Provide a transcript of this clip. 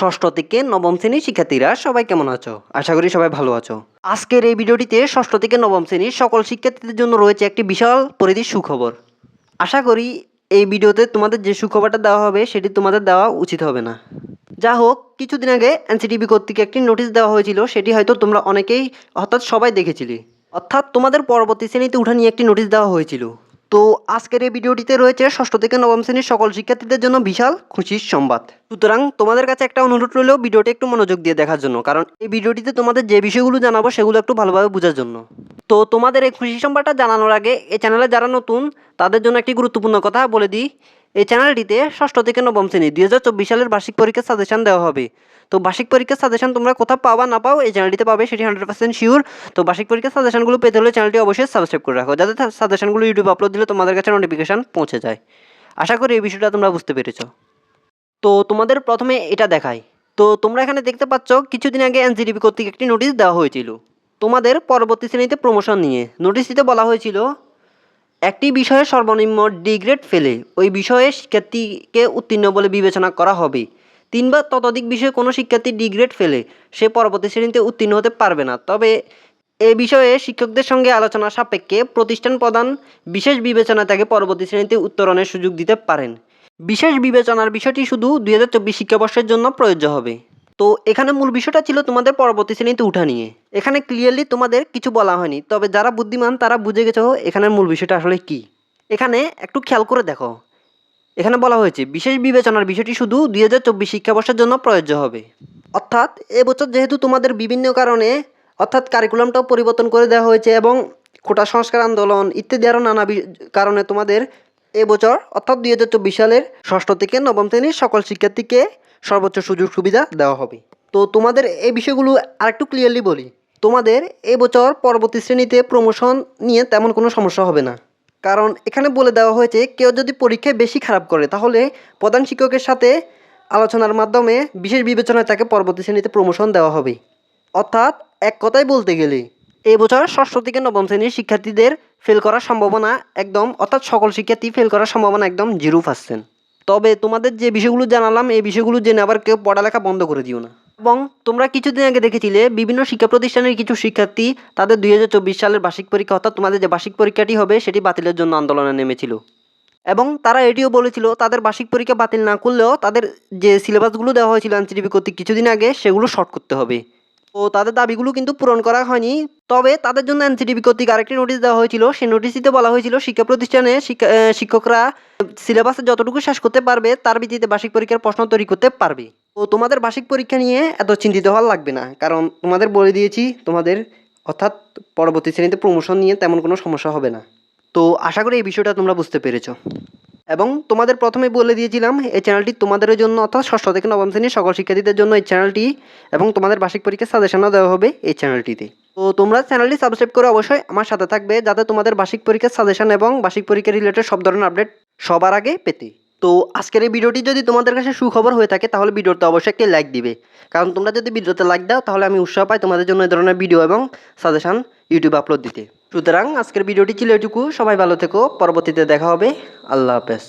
ষষ্ঠ থেকে নবম শ্রেণির শিক্ষার্থীরা, সবাই কেমন আছো? আশা করি সবাই ভালো আছো। আজকের এই ভিডিওটিতে ষষ্ঠ থেকে নবম শ্রেণির সকল শিক্ষার্থীদের জন্য রয়েছে একটি বিশাল পরিধির সুখবর। আশা করি এই ভিডিওতে তোমাদের যে সুখবরটা দেওয়া হবে, সেটি তোমাদের দেওয়া উচিত হবে না। যা হোক, কিছুদিন আগে এনসিটিভি কর্তৃক একটি নোটিশ দেওয়া হয়েছিল, সেটি হয়তো তোমরা অনেকেই অর্থাৎ সবাই দেখেছিলে। অর্থাৎ তোমাদের পরবর্তী শ্রেণীতে উঠা নিয়ে একটি নোটিশ দেওয়া হয়েছিল। তো আজকের এই ভিডিওটিতে রয়েছে ষষ্ঠ থেকে নবম শ্রেণির সকল শিক্ষার্থীদের জন্য বিশাল খুশির সংবাদ। সুতরাং তোমাদের কাছে একটা অনুরোধ রইলেও ভিডিওটি একটু মনোযোগ দিয়ে দেখার জন্য, কারণ এই ভিডিওটিতে তোমাদের যে বিষয়গুলো জানাব সেগুলো একটু ভালোভাবে বোঝার জন্য। তো তোমাদের এই খুশি সংবাদটা জানানোর আগে এই চ্যানেলে যারা নতুন, তাদের জন্য একটি গুরুত্বপূর্ণ কথা বলে দিই। এই চ্যানেলটিতে ষষ্ঠ থেকে নবম শ্রেণি দুই হাজার চব্বিশ সালের বার্ষিক পরীক্ষার সাজেশন দেওয়া হবে। তো বার্ষিক পরীক্ষার সাজেশন তোমরা কোথাও পাবা, না পাও, এই চ্যানেলটিতে পাবে, সেটি হান্ড্রেড পার্সেন্ট শিওর তো বার্ষিক পরীক্ষার সাজেশনগুলো পেতে হলে চ্যানেলটি অবশ্যই সাবস্ক্রাইব করে রাখো, যাতে সাজেশনগুলো ইউটিউবে আপলোড দিলে তোমাদের কাছে নোটিফিকেশান পৌঁছে যায়। আশা করি এই বিষয়টা তোমরা বুঝতে পেরেছ। তো তোমাদের প্রথমে এটা দেখায় তো তোমরা এখানে দেখতে পাচ্ছ, কিছুদিন আগে এনজিডিবি কর্তৃক একটি নোটিশ দেওয়া হয়েছিল। তোমাদের পরবর্তী শ্রেণীতে প্রমোশন নিয়ে। নোটিশটিতে বলা হয়েছিল একটি বিষয়ে সর্বনিম্ন ডিগ্রেড ফেলে, ওই বিষয়ে শিক্ষার্থীকে উত্তীর্ণ বলে বিবেচনা করা হবে। তিন বা ততোধিক বিষয়ে কোনো শিক্ষার্থী ডিগ্রেড ফেলে, সে পরবর্তী শ্রেণীতে উত্তীর্ণ হতে পারবে না। তবে এ বিষয়ে শিক্ষকদের সঙ্গে আলোচনা সাপেক্ষে প্রতিষ্ঠান প্রদান বিশেষ বিবেচনা তাকে পরবর্তী শ্রেণীতে উত্তরণের সুযোগ দিতে পারেন। বিশেষ বিবেচনার বিষয়টি শুধু দুই হাজার চব্বিশ শিক্ষাবর্ষের জন্য প্রযোজ্য হবে। তো এখানে মূল বিষয়টা ছিল তোমাদের পরবর্তী শ্রেণীতে উঠা নিয়ে। এখানে ক্লিয়ারলি তোমাদের কিছু বলা হয়নি, তবে যারা বুদ্ধিমান তারা বুঝে গেছো এখানের মূল বিষয়টা আসলে কি। এখানে একটু খেয়াল করে দেখো, এখানে বলা হয়েছে, বিশেষ বিবেচনার বিষয়টি শুধু দুই হাজার চব্বিশ শিক্ষাবর্ষের জন্য প্রযোজ্য হবে। অর্থাৎ এবছর যেহেতু তোমাদের বিভিন্ন কারণে, অর্থাৎ কারিকুলামটাও পরিবর্তন করে দেওয়া হয়েছে এবং কোটা সংস্কার আন্দোলন ইত্যাদি আরও নানা কারণে তোমাদের এবছর, অর্থাৎ দুই হাজার চব্বিশ সালের ষষ্ঠ থেকে নবম শ্রেণির সকল শিক্ষার্থীকে সর্বোচ্চ সুযোগ সুবিধা দেওয়া হবে। তো তোমাদের এই বিষয়গুলো আরেকটু ক্লিয়ারলি বলি। তোমাদের এবছর পরবর্তী শ্রেণীতে প্রমোশন নিয়ে তেমন কোনো সমস্যা হবে না। কারণ এখানে বলে দেওয়া হয়েছে, কেউ যদি পরীক্ষায় বেশি খারাপ করে, তাহলে প্রধান শিক্ষকের সাথে আলোচনার মাধ্যমে বিশেষ বিবেচনায় তাকে পরবর্তী শ্রেণীতে প্রমোশন দেওয়া হবে। অর্থাৎ এক কথায় বলতে গেলে এবছর ষষ্ঠ থেকে নবম শ্রেণির শিক্ষার্থীদের ফেল করার সম্ভাবনা একদম, অর্থাৎ সকল শিক্ষার্থী ফেল করার সম্ভাবনা একদম জিরো পার্সেন্ট তবে তোমাদের যে বিষয়গুলো জানালাম, এই বিষয়গুলো জেনে আবার কেউ পড়ালেখা বন্ধ করে দিও না। এবং তোমরা কিছুদিন আগে দেখেছিলে, বিভিন্ন শিক্ষা প্রতিষ্ঠানের কিছু শিক্ষার্থী তাদের দুই হাজার চব্বিশ সালের বার্ষিক পরীক্ষা, অর্থাৎ তোমাদের যে বার্ষিক পরীক্ষাটি হবে, সেটি বাতিলের জন্য আন্দোলনে নেমেছিল। এবং তারা এটিও বলেছিল, তাদের বার্ষিক পরীক্ষা বাতিল না করলেও তাদের যে সিলেবাসগুলো দেওয়া হয়েছিল এনসিটিভি কর্তৃক কিছুদিন আগে, সেগুলো শর্ট করতে হবে। তো তাদের দাবিগুলো কিন্তু পূরণ করা হয়নি। তবে তাদের জন্য এনসিটিভি কর্তৃক আরেকটি নোটিশ দেওয়া হয়েছিল। সেই নোটিশটিতে বলা হয়েছিল, শিক্ষা প্রতিষ্ঠানে শিক্ষা শিক্ষকরা সিলেবাসে যতটুকু শেষ করতে পারবে, তার ভিত্তিতে বার্ষিক পরীক্ষার প্রশ্ন তৈরি করতে পারবে। তো তোমাদের বার্ষিক পরীক্ষা নিয়ে এত চিন্তিত হওয়ার লাগবে না, কারণ তোমাদের বলে দিয়েছি, তোমাদের অর্থাৎ পরবর্তী শ্রেণীতে প্রমোশন নিয়ে তেমন কোনো সমস্যা হবে না। তো আশা করি এই বিষয়টা তোমরা বুঝতে পেরেছ। এবং তোমাদের প্রথমে বলে দিয়েছিলাম, এই চ্যানেলটি তোমাদের জন্য অর্থাৎ ষষ্ঠ থেকে নবম শ্রেণির সকল শিক্ষার্থীদের জন্য এই চ্যানেলটি এবং তোমাদের বার্ষিক পরীক্ষার সাজেশনও দেওয়া হবে এই চ্যানেলটিতে তো তোমরা চ্যানেলটি সাবস্ক্রাইব করে অবশ্যই আমার সাথে থাকবে যাতে তোমাদের বার্ষিক পরীক্ষার সাজেশন এবং বার্ষিক পরীক্ষা রিলেটেড সব ধরনের আপডেট সবার আগে পেতে। তো আজকের এই ভিডিওটি যদি তোমাদের কাছে সুখবর হয়ে থাকে, তাহলে ভিডিওতে অবশ্যই একটি লাইক দিবে। কারণ তোমরা যদি ভিডিওতে লাইক দাও, তাহলে আমি উৎসাহ পাই তোমাদের জন্য এই ধরনের ভিডিও এবং সাজেশন ইউটিউবে আপলোড দিতে। সুতরাং আজকের ভিডিওটি ছিল এটুকু। সবাই ভালো থেকো। পরবর্তীতে দেখা হবে। আল্লাহ হাফেজ।